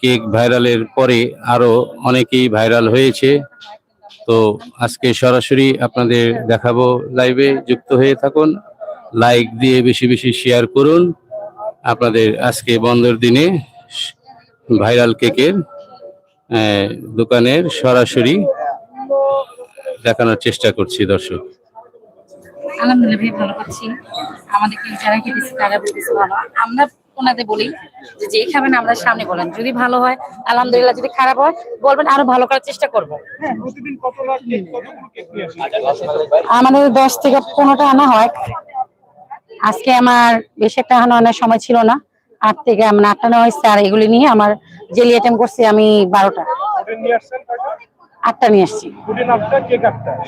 Cake ভাইরালের পরে আরও অনেকেই ভাইরাল হয়েছে। তো আজকে সরাসরি আপনাদের দেখাবো লাইভে যুক্ত হয়ে থাকুন। লাইক দিয়ে বেশি বেশি শেয়ার করুন। আপনাদের আজকে বন্ধের দিনে ভাইরাল কেকের দোকানের সরাসরি দেখানোর চেষ্টা করছি দর্শক। আলহামদুলিল্লাহ, ভালো পাচ্ছি আমাদেরকে যারা খেতেছে তারা বলতেছে ভালো। আমরা ওনাদের বলি যে যেই খাবেন আমরা সামনে বলেন। যদি ভালো হয় আলহামদুলিল্লাহ যদি খারাপ হয় বলবেন আরও ভালো করার চেষ্টা করব। প্রতিদিন কত লাখ কেক কতগুলো কেক নিয়ে আসেন? আমাদের দশ থেকে পনেরোটা আনা হয়। আজকে আমার বেশি একটা আনা আনার সময় ছিল না। আট থেকে মানে আটটা নেওয়া হয়েছে আর এগুলি নিয়ে আমার জেলি আইটেম করছি আমি বারোটা। আটটা নিয়ে আসছি।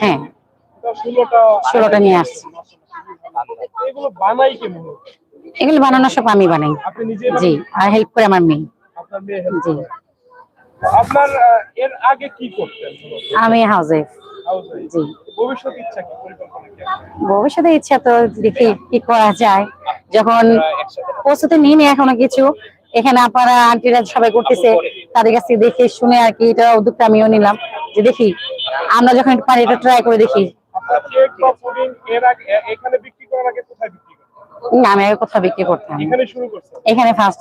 হ্যাঁ। ষোলোটা নিয়ে আসছি। এগুলো বানাই কে মূলত? এগুলি বানানো সব আমি বানাই। জি আর হেল্প করে আমার মেয়ে। জি। আপনার এর আগে কি করতেন? আমি হাউসে? জি। ভবিষ্যৎ ইচ্ছা কি পরিকল্পনা ভবিষ্যতে ইচ্ছা তো দেখি কি করা যায়। যখন প্রস্তুতি নিইনি এখনও কিছু এখানে আপনারা আন্টিরা সবাই করতেছে তাদের কাছে দেখে শুনে আর কি এটা উদ্যোগটা আমিও নিলাম। যে দেখি আমরা যখন পারি এটা ট্রাই করে দেখি। এখানে বিক্রি করার আগে কোথায় বিক্রি না, আমি আগে কোথাও বিক্রি করতাম। এখানে ফার্স্ট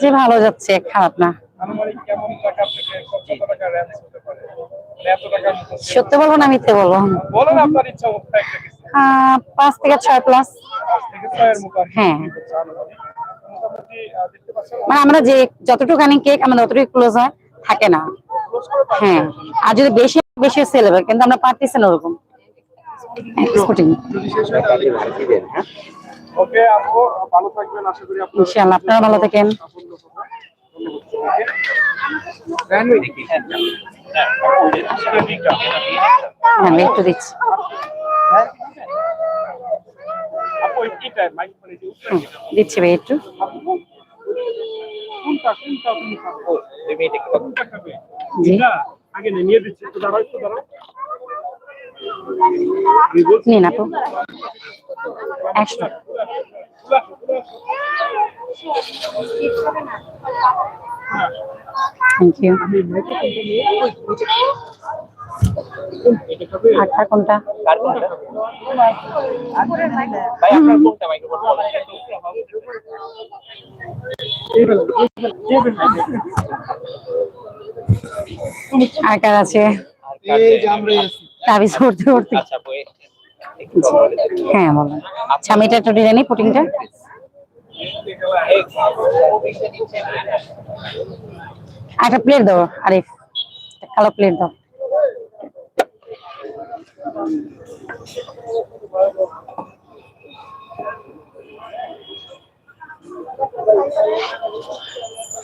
যে ভালো যাচ্ছে খারাপ না। মানে সত্য বলব না মিথ্যে বলব। পাঁচ থেকে ছয় প্লাস হ্যাঁ। মানে আমরা যে যতটুকু কেক আমাদের ততটুকু ক্লোজ হয় থাকে না। হ্যাঁ। আর যদি বেশি বেশি সেল হবে কিন্তু আমরা পারতেছি না ওরকম। এক্সপোর্টিং ওকে ভালো থাকবেন আশা করি আপনারা ভালো থাকেন। হ্যাঁ একটু দিচ্ছি। দিচ্ছি ভাই একটু। জি। আগে নিয়ে দিচ্ছি দাঁড়াও দাঁড়াও। নিন আপু। একশো। থ্যাংক ইউ আটটা কোনটা? আর কার আছে। তাবিজ করতে করতে হ্যাঁ বলো। আচ্ছা আমি এটা একটু ডিজাইনি পুটিংটা। একটা প্লেট দাও আরিফ। কালো প্লেট দাও।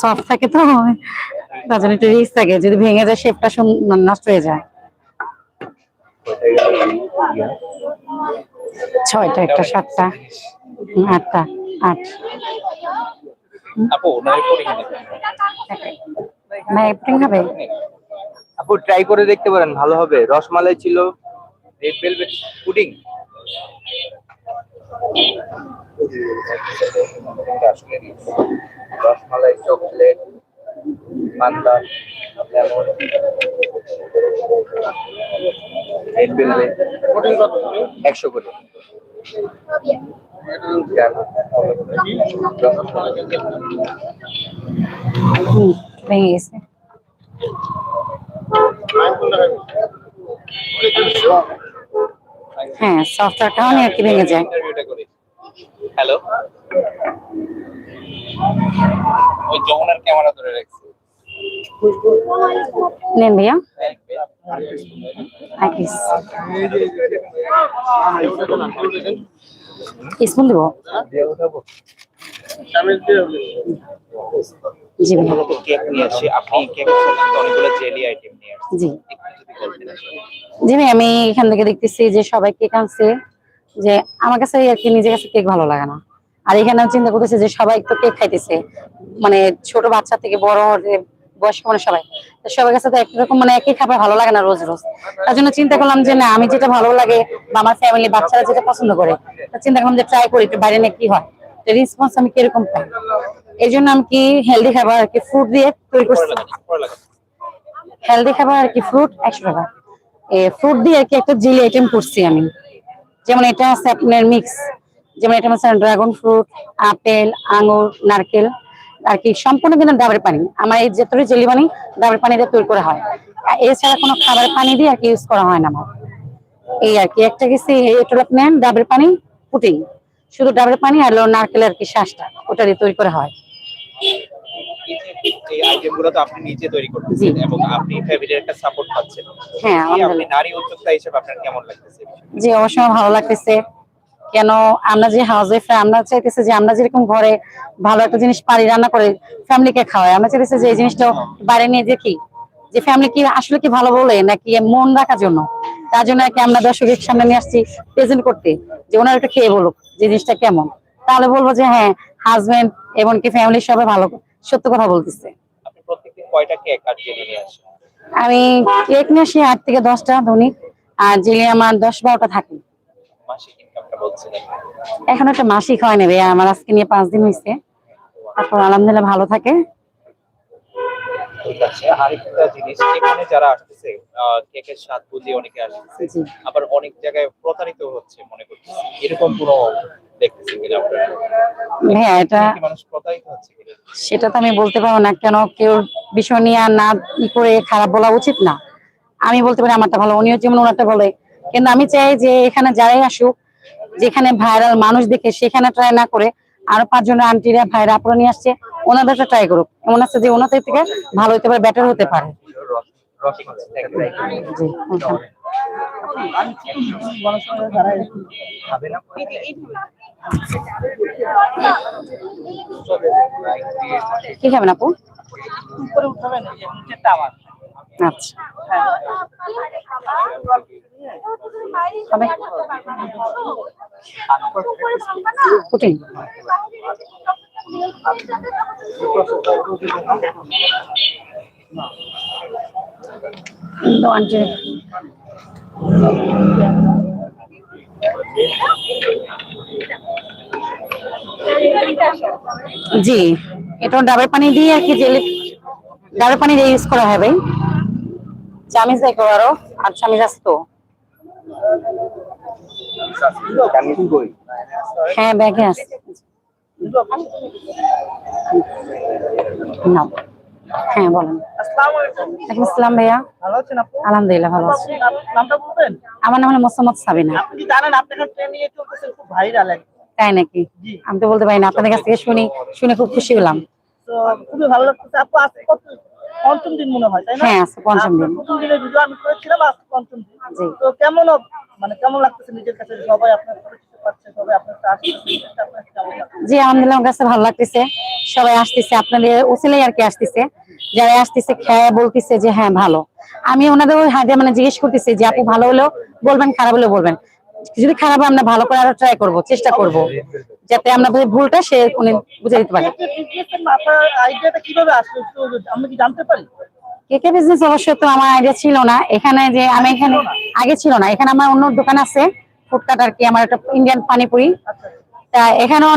সফট থাকে তো তার জন্য একটু রিস্ক থাকে। যদি ভেঙে যায় শেপটা নষ্ট হয়ে যায়। ছয়টা একটা সাতটা আটটা আট। হবে আপু ট্রাই করে দেখতে পারেন ভালো হবে। রসমালাই ছিল red velvet pudding rasmalai chocolate Manda lemon একশো করে ভেঙে গেছে। হ্যাঁ সফটওয়্যারটাও কি ভেঙে যায়। ওই যমুনার ক্যামেরা ধরে রাখছি। নেন ভাইয়া। স্পুন দিব? জি কেক নিয়ে আসি আপনি কেক অনেকগুলো জেলি আইটেম নিয়ে আসছেন জি। একটু যদি বলতেন আসলে। জি আমি এখান থেকে দেখতেছি যে সবাই কেক আনছে যে আমার কাছে আর কি নিজের কাছে কেক ভালো লাগে না। আর এখানে চিন্তা করতেছি যে সবাই তো কেক খাইতেছে। মানে ছোট বাচ্চা থেকে বড় বয়স্ক মানে সবাই। সবার কাছে তো একরকম মানে একই খাবার ভালো লাগে না রোজ রোজ। তার জন্য চিন্তা করলাম যে না, আমি যেটা ভালো লাগে বা আমার ফ্যামিলি বাচ্চারা যেটা পছন্দ করে চিন্তা করলাম যে ট্রাই করি একটু বাইরে নিয়ে কি হয়। রেসপন্স আমি কীরকম পাই? এই জন্য আমি কি হেলদি খাবার আর কি ফ্রুট দিয়ে তৈরি করছি? হেলদি খাবার আর কি ফ্রুট একশো টাকা। ফ্রুট দিয়ে আর কি একটা জেলি আইটেম করছি আমি। যেমন এটা আছে আপনার মিক্স যেমন এটা আছে ড্রাগন ফ্রুট আপেল আঙুর নারকেল। আর কি সম্পূর্ণ কিন্তু ডাবের পানি। আমার এই যতটা জেলি বানি ডাবের পানি দিয়ে তৈরি করা হয়। আর এছাড়া কোনো খাবার পানি দিয়ে আর কি ইউজ করা হয় না আমার। এই আর কি একটা গেছি এটা আপনার ডাবের পানি পুটিং শুধু ডাবের পানি আর নারকেল আর কি শ্বাসটা ওটা দিয়ে তৈরি করা হয়। এই যে এই আইটেমগুলো তো আপনি নিজে তৈরি করতেছেন জি। এবং আপনি ফ্যামিলির একটা সাপোর্ট পাচ্ছেন। হ্যাঁ এই আপনি নারী উদ্যোক্তা হিসেবে আপনার কেমন লাগতেছে জি অবশ্যই ভালো লাগতেছে। কেন আমরা যে হাউস ওয়াইফ আমরা চাইতেছি যে আমরা যেরকম ঘরে ভালো একটা জিনিস পারি রান্না করে ফ্যামিলিকে খাওয়াই। আমরা চাইতেছি যে এই জিনিসটা বাইরে নিয়ে দেখি যে ফ্যামিলি কি আসলে কি ভালো বলে নাকি মন রাখার জন্য? তার জন্য আর কি আমরা দর্শকের সামনে নিয়ে আসছি প্রেজেন্ট করতে যে ওনারা একটু খেয়ে বলুক যে জিনিসটা কেমন। তাহলে বলব যে হ্যাঁ হাজবেন্ড এমনকি ফ্যামিলির সবাই ভালো সত্য কথা বলতেছে। আমি কেক নিয়ে আসি আট থেকে দশটা ধনী আর জেলে আমার দশ বারোটা থাকে। এখন একটা মাসিক হয় নেবে আমার আজকে নিয়ে পাঁচ দিন হয়েছে তারপর আলহামদুলিল্লাহ ভালো থাকে। ঠিক আছে আরেকটা জিনিস এখানে যারা আসতেছে কেকের স্বাদ বুঝিয়ে অনেকে আসতেছে আবার অনেক জায়গায় প্রতারিত হচ্ছে মনে করছি এরকম কোনো দেখতেছি কিনা হ্যাঁ এটা মানুষ প্রতারিত হচ্ছে সেটা তো আমি বলতে পারব না কেন কেউ বিষয় নিয়ে না ই করে খারাপ বলা উচিত না। আমি বলতে পারি আমারটা ভালো উনিও যেমন ওনারটা বলে। কিন্তু আমি চাই যে এখানে যারাই আসুক যেখানে ভাইরাল মানুষ দেখে সেখানে ট্রাই না করে আরও পাঁচজন আন্টিরা ভাইরা আপুরা নিয়ে আসছে ওনাদেরটা ট্রাই করুক। এমন আছে যে ওনাদের থেকে ভালো হতে পারে বেটার হতে পারে। okay. কি খাবেন আপু? আচ্ছা। হবে জি এটা ডাবের পানি দিয়ে আর কি জেলি ডাবের পানি দিয়ে ইউজ করা হবে চামিচ দেখো আরও আর চামিজ আছে তো। আমি কই হ্যাঁ ব্যাগে আছে। হ্যাঁ বলেন। ভাইয়া। ভালো আছেন আপু? আলহামদুলিল্লাহ ভালো আছি। নামটা বলবেন? আমার নাম হলো মোসাম্মদ সাবিনা। আপনি জানেন আপনার ট্রেনিং এ চলতেছে খুব ভাইরাল তাই নাকি? আমি তো বলতে পারি না আপনাদের কাছ থেকে শুনি শুনে খুব খুশি হলাম। তো খুবই ভালো লাগতেছে। আপু আজকে কত পঞ্চম দিন মনে হয় তাই না? হ্যাঁ পঞ্চম দিন। প্রথম দিনের ভিডিও আমি করেছিলাম পঞ্চম দিন। তো কেমন মানে কেমন লাগতেছে নিজের কাছে? সবাই আপনার জি আলহামদুলিল্লাহ আমার কাছে ভালো লাগতেছে। সবাই আসতেছে আপনাদের ওসিলাই আর কি আসতেছে। যারা আসতেছে খেয়ে বলতেছে যে হ্যাঁ ভালো। আমি ওনাদের ওই হাতে মানে জিজ্ঞেস করতেছি যে আপু ভালো হলেও বলবেন খারাপ হলেও বলবেন। যদি খারাপ আমরা ভালো করে আরও ট্রাই করব চেষ্টা করব যাতে আমরা ভুলটা সে উনি বুঝে দিতে পারে। আমরা কি জানতে পারি? কেকে বিজনেস অবশ্য তো আমার আইডিয়া ছিল না। এখানে যে আমি এখানে আগে ছিল না। এখানে আমার অন্য দোকান আছে ফুটকাট আর কি আমার একটা ইন্ডিয়ান পানিপুরি। আচ্ছা। তা এখানেও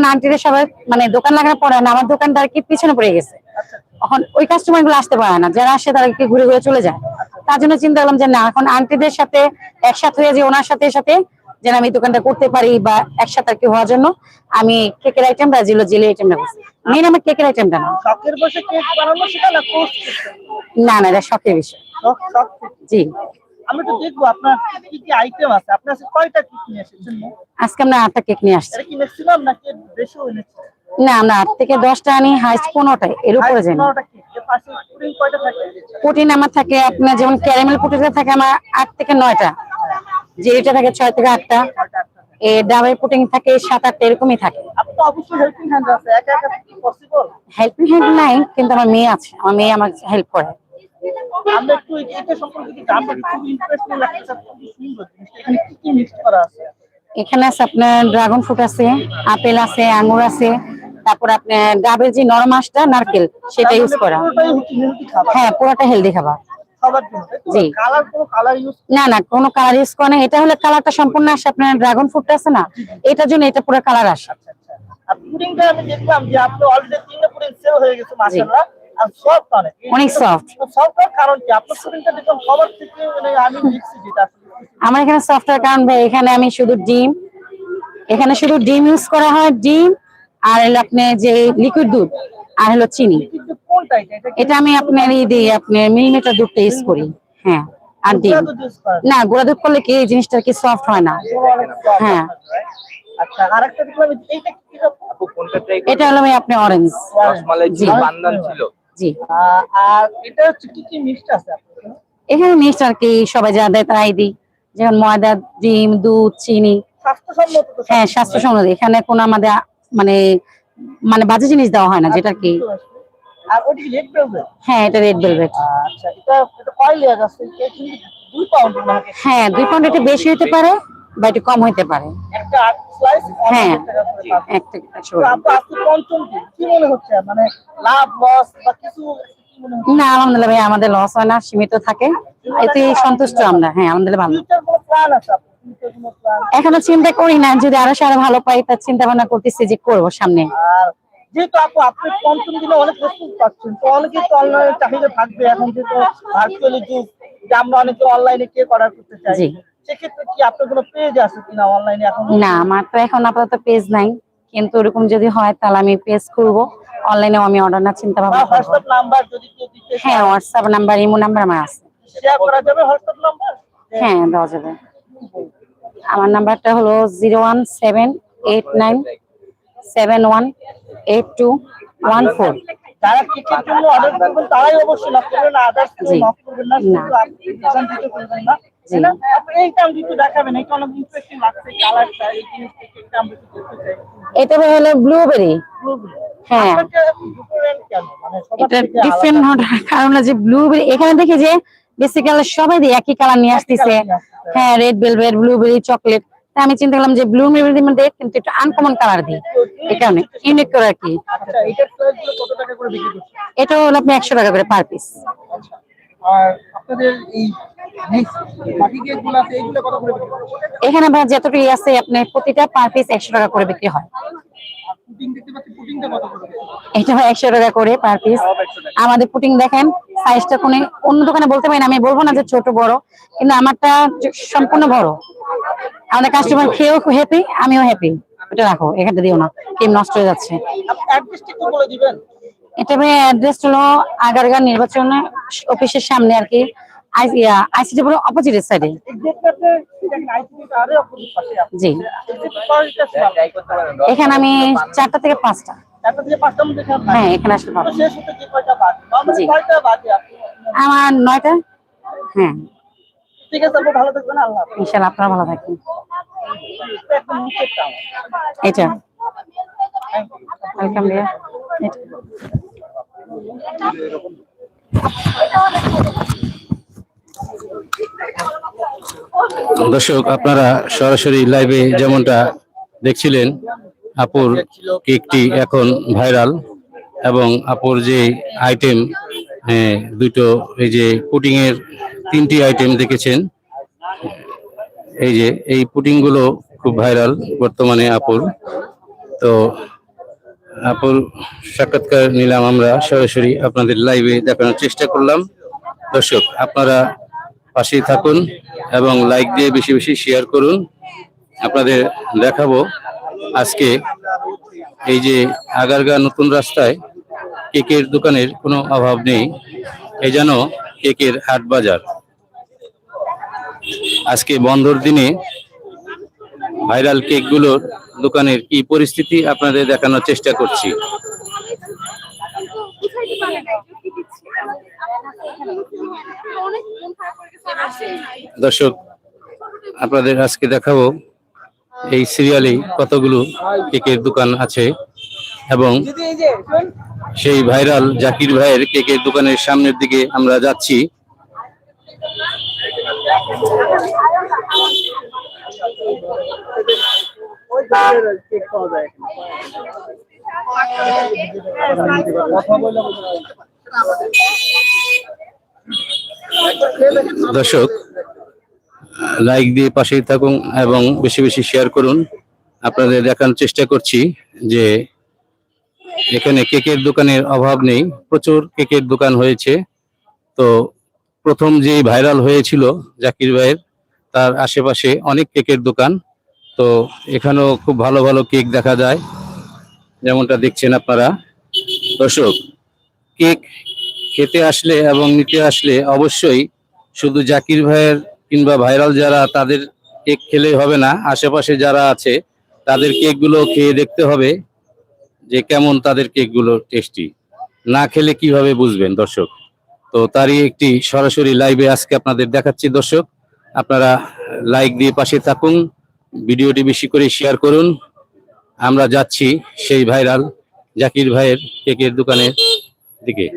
সবাই মানে দোকান লাগানোর পরে না আমার দোকানটা আর কি পিছনে পড়ে গেছে। আচ্ছা। এখন ওই কাস্টমারগুলো আসতে পারে না। যারা আসে তারা ঘুরে ঘুরে চলে যায়। তার জন্য চিন্তা করলাম যে না এখন আন্টিদের সাথে একসাথে হয়ে যে ওনার সাথে সাথে যেন আমি দোকানটা করতে পারি বা একসাথে আর কি হওয়ার জন্য আমি কেকের আইটেমটা যেগুলো জেলি আইটেমটা করছি। মেন আমার কেকের আইটেমটা না। শখের বসে কেক বানানো সেটা না কোর্স না না এটা শখের বিষয়। শখ শখ জি। আমরা তো দেখব আপনার কি কি আইটেম আছে। আপনার কাছে কয়টা কেক নিয়ে এসেছেন আজকে আমরা আটটা কেক নিয়ে আসছি। এটা কি ম্যাক্সিমাম নাকি বেশিও এনেছেন না আমরা আট থেকে দশটা আনি হাইস্ট এর উপরে পনেরোটা এর কয়টা থাকে? পুটিন আমার থাকে আপনার যেমন ক্যারামেল পুটিনটা থাকে আমার আট থেকে নয়টা। জেলিটা থাকে ছয় থেকে আটটা। এ ডাবের পুটিং থাকে সাত আটটা এরকমই থাকে। হেল্পিং হ্যান্ড নাই কিন্তু আমার মেয়ে আছে। আমার মেয়ে আমার হেল্প করে। এখানে আছে আপনার ড্রাগন ফ্রুট আছে আপেল আছে আঙুর আছে তারপর আপনার ডাবের যে নরম আঁশটা নারকেল সেটা ইউজ করা। হ্যাঁ পুরোটা হেলদি খাবার। না না কোনো কালার ইউজ করে না। এটা হলে কালারটা সম্পূর্ণ আসে। আপনার ড্রাগন ফ্রুটটা আছে না? এটার জন্য এটা পুরো কালার আসে। পুডিংটা আমি দেখলাম যে আপনি অলরেডি তিনটা পুডিং সেল হয়ে গেছে মাশাআল্লাহ। অনেক সফট মানে আমার এখানে সফটওয়্যার কারণ ভাই এখানে আমি শুধু ডিম। এখানে শুধু ডিম ইউজ করা হয় ডিম আর হলো আপনি যে লিকুইড দুধ আর হলো চিনি। এটা? আমি আপনার এই দিই আপনার মিলিমিটার দুধটা ইউজ করি। হ্যাঁ আর করা না গুঁড়া দুধ করলে কি এই জিনিসটা কি সফট হয় না? হ্যাঁ। আচ্ছা আরেকটা দেখলাম এই- এইটা কি রকম? আপু কোনটা ট্রাই এটা হলো ভাই আপনার অরেঞ্জ জি। জি। আর এটা হচ্ছে কি কি মিক্সড আছে এখানে? মিক্সড আর কি সবাই যা দেয় তাই দিই। যেমন ময়দা ডিম দুধ চিনি। স্বাস্থ্যসম্মত তো হ্যাঁ স্বাস্থ্যসম্মত। এখানে কোনো আমাদের মানে মানে বাজে জিনিস দেওয়া হয় না যেটা কি আর ওটি রেড ভেলভেট হ্যাঁ এটা রেড ভেলভেট আচ্ছা এটা এটা কয় লেয়ার আছে? এটা দুই পাউন্ড হ্যাঁ দুই পাউন্ড একটু বেশি হতে পারে বা একটু কম হতে পারে। একটা স্লাইস হ্যাঁ। একটা আপনি পঞ্চম কি মনে হচ্ছে? মানে লাভ লস বা কিছু না আলহামদুলিল্লাহ ভাই আমাদের লস হয় না সীমিত থাকে। এতে সন্তুষ্ট আমরা। হ্যাঁ আলহামদুলিল্লাহ ভালো। এখনও চিন্তা করি না যদি আরও সারা ভালো পাই তার চিন্তা ভাবনা করতেছি যে করব সামনে। যেহেতু আপু আপনি পঞ্চম দিনে অনেক প্রস্তুত পাচ্ছেন। তো অনেকে তো অনলাইনে চাহিদা থাকবে এখন যেহেতু ভার্চুয়ালি যুগ যে আমরা অনেকে অনলাইনে কে অর্ডার করতে চাই। সেক্ষেত্রে কি আপনার কোনো পেজ আছে কিনা অনলাইনে এখন? না আমার তো এখন আপাতত পেজ নাই। কিন্তু ওরকম যদি হয় তাহলে আমি পেজ খুলবো। অনলাইনেও আমি অর্ডার না চিন্তা ভাবনা করব। হোয়াটসঅ্যাপ নাম্বার যদি কেউ দিতে হ্যাঁ হোয়াটসঅ্যাপ নাম্বার ইমো নাম্বার আমার আছে। শেয়ার করা যাবে হোয়াটসঅ্যাপ নাম্বার হ্যাঁ দেওয়া যাবে। আমার নাম্বারটা হলো zero one seven eight nine seven one eight two one four যারা কেকের জন্য অর্ডার করবেন তারাই অবশ্যই নক করবেন আদার্স কেউ নক করবেন না শুধু আপনি দোকান থেকে করবেন না জি। তাই না? আপনি এইটা আমি একটু দেখাবেন এটা হলো ব্লুবেরি হ্যাঁ? মানে সবার এটা। ডিফারেন্ট কারণ হলো যে ব্লুবেরি এখানে দেখি যে বেসিক্যালি সবাই দিয়ে একই কালার নিয়ে আসতেছে নিয়ে আসতেছে। হ্যাঁ রেড ভেলভেট ব্লুবেরি চকলেট তা আমি চিন্তা করলাম যে ব্লুবেরির মধ্যে কিন্তু একটু আনকমন কালার দিই। এই কারণে ইউনিক করে আর কি? আচ্ছা করে বিক্রি করছেন? এটা হলো আপনি একশো টাকা করে পার পিস আর বিক্রি করছেন? এখানে আপনার যতটুকু আছে আপনার প্রতিটা পার পিস একশো টাকা করে বিক্রি হয়। আর? এটা হয় একশো টাকা করে পার পিস আমাদের পুটিং দেখেন সাইজটা কোনে অন্য দোকানে বলতে পারি না আমি বলব না যে ছোট বড় কিন্তু আমারটা সম্পূর্ণ বড়। আমাদের কাস্টমার খেয়েও হ্যাপি আমিও হ্যাপি এটা রাখো এখানটা দিও না কেম নষ্ট হয়ে যাচ্ছে। এটা ভাই অ্যাড্রেস হলো আগারগাঁ নির্বাচন অফিসের সামনে আর কি আইসিটি পুরো অপোজিট সাইডে জি। পারেন এখানে আমি চারটা থেকে পাঁচটা। হ্যাঁ এখানে আসলে আমার নয়টা? হ্যাঁ। ঠিক আছে আপনি ভালো থাকবেন আল্লাহ হাফেজ। ইনশাল্লাহ আপনারা ভালো থাকেন এটা ওয়েলকাম ভাইয়া দর্শক আপনারা সরাসরি লাইভে যেমনটা দেখছিলেন আপুর কেকটি এখন ভাইরাল এবং আপুর যে আইটেম হ্যাঁ দুটো এই যে পুডিং এর তিনটি আইটেম দেখেছেন। এই যে, এই পুটিংগুলো খুব ভাইরাল বর্তমানে আপুর। তো আপুর সাক্ষাৎকার নিলাম আমরা, সরাসরি আপনাদের লাইভে দেখানোর চেষ্টা করলাম। দর্শক, আপনারা পাশেই থাকুন এবং লাইক দিয়ে বেশি বেশি শেয়ার করুন। আপনাদের দেখাবো আজকে এই যে আগারগা নতুন রাস্তায় কেকের দোকানের কোনো অভাব নেই। এই যেন কেকের হাট বাজার। আজকে বন্ধর দিনে ভাইরাল কেকগুলোর দোকানের কি পরিস্থিতি আপনাদের দেখানোর চেষ্টা করছি। দর্শক, আপনাদের আজকে দেখাবো এই সিরিয়ালে কতগুলো কেকের দোকান আছে এবং সেই ভাইরাল জাকির ভাইয়ের কেকের দোকানের সামনের দিকে আমরা যাচ্ছি। দর্শক লাইক দিয়ে পাশেই থাকুন এবং বেশি বেশি শেয়ার করুন আপনাদের দেখানোর চেষ্টা করছি যে এখানে কেকের দোকানের অভাব নেই, প্রচুর কেকের দোকান হয়েছে। তো প্রথম যে ভাইরাল হয়েছিল জাকির ভাইয়ের, তার আশেপাশে অনেক কেকের দোকান। তো এখানেও খুব ভালো ভালো কেক দেখা যায়, যেমনটা দেখছেন আপনারা। দর্শক, কেক খেতে আসলে এবং নিতে আসলে অবশ্যই শুধু জাকির ভাইয়ের কিংবা ভাইরাল যারা, তাদের কেক খেলে হবে না। আশেপাশে যারা আছে, তাদের কেকগুলো খেয়ে দেখতে হবে। যে কেমন তাদের কেকগুলো টেস্টি না খেলে কীভাবে বুঝবেন দর্শক? তো তারই একটি সরাসরি লাইভে আজকে আপনাদের দেখাচ্ছি দর্শক। আপনারা লাইক দিয়ে পাশে থাকুন, ভিডিওটি বেশি করে শেয়ার করুন। আমরা যাচ্ছি সেই ভাইরাল জাকির ভাইয়ের কেকের দোকানের দিকে।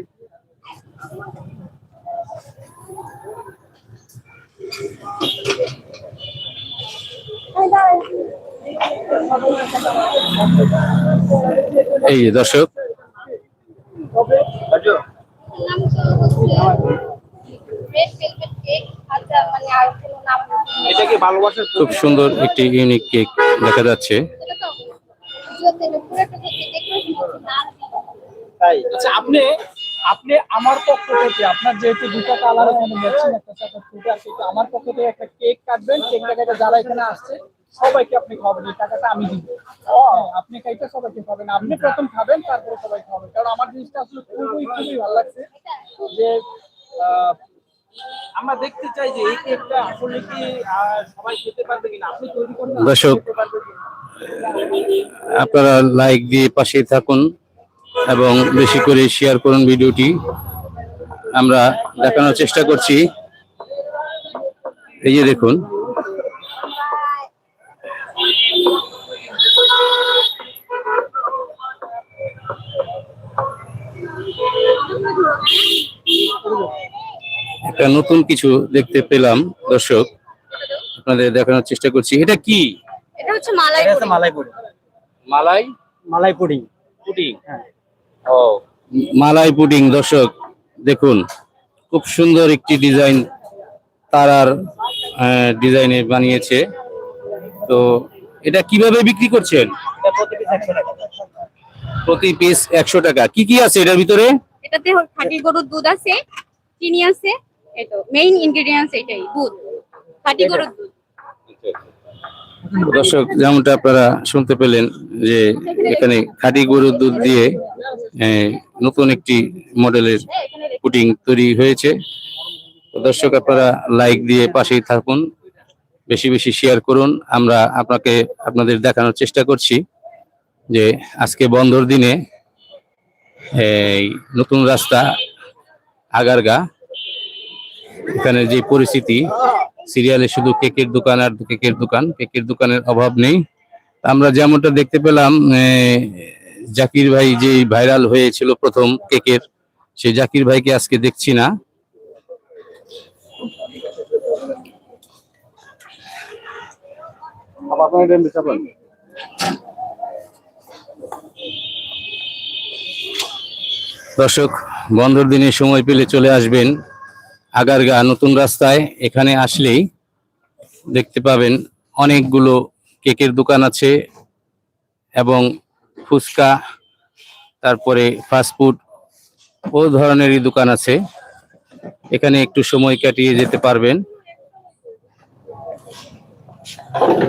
এই যে দর্শক। কেক খুব সুন্দর একটি ইউনিক কেক দেখা যাচ্ছে। কেক আচ্ছা আপনি আপনি আমার পক্ষ থেকে আপনার যেহেতু দুটো কালার এখানে ম্যাচিং একটা সাথে আমার পক্ষ থেকে একটা কেক কাটবেন। কেকটা কেটে যারা এখানে আসছে সবাইকে আপনি খাওয়াবেন এই টাকাটা আমি দিব। হ্যাঁ, আপনি খাইতে সবাইকে খাবেন আপনি প্রথম খাবেন তারপরে সবাই খাবেন কারণ আমার জিনিসটা আসলে খুবই খুবই ভালো লাগছে যে আমরা দেখতে চাই যে এই কেকটা আসলে কি সবাই খেতে পারবে কিনা। আপনি তৈরি করবেন দর্শক? আপনারা লাইক দিয়ে পাশেই থাকুন এবং বেশি করে শেয়ার করুন ভিডিওটি। আমরা দেখানোর চেষ্টা করছি। এই যে দেখুন একটা নতুন কিছু দেখতে পেলাম দর্শক। আপনাদের দেখানোর চেষ্টা করছি। এটা কি? এটা হচ্ছে মালাই এটা malai pudding malai? Malai pudding pudding হ্যাঁ। ও। মালাই পুডিং দর্শক দেখুন। খুব সুন্দর একটি ডিজাইন তারার ডিজাইনে বানিয়েছে। তো এটা কীভাবে বিক্রি করছেন? প্রতি পিস একশো টাকা। প্রতি পিস একশো টাকা। কি কি আছে এটার ভিতরে? এটাতে খাঁটি গরুর দুধ আছে চিনি আছে এটা মেইন ইনগ্রেডিয়েন্টস এটাই দুধ। খাঁটি গরুর দুধ। দর্শক যেমনটা আপনারা শুনতে পেলেন যে এখানে খাঁটি গরুর দুধ দিয়ে নতুন একটি মডেলের পুডিং তৈরি হয়েছে। দর্শক আপনারা লাইক দিয়ে পাশেই থাকুন। বেশি বেশি শেয়ার করুন। আমরা আপনাকে, আপনাদের দেখানোর চেষ্টা করছি যে আজকে বন্ধর দিনে এই নতুন রাস্তা, আগারগা, এখানে যে পরিস্থিতি, সিরিয়ালে শুধু কেকের দোকান আর কেকের দোকান, কেকের দোকানের অভাব নেই। আমরা যেমনটা দেখতে পেলাম জাকির ভাই যে ভাইরাল হয়েছিল প্রথম কেকের সেই জাকির ভাইকে আজকে দেখছি না। দর্শক, বন্ধর দিনে সময় পেলে চলে আসবেন আগারগা নতুন রাস্তায়। এখানে আসলেই দেখতে পাবেন অনেকগুলো কেকের দোকান আছে এবং ফুচকা, তারপরে ফাস্টফুড ও ধরনেরই দোকান আছে। এখানে একটু সময় কাটিয়ে যেতে পারবেন। Wow.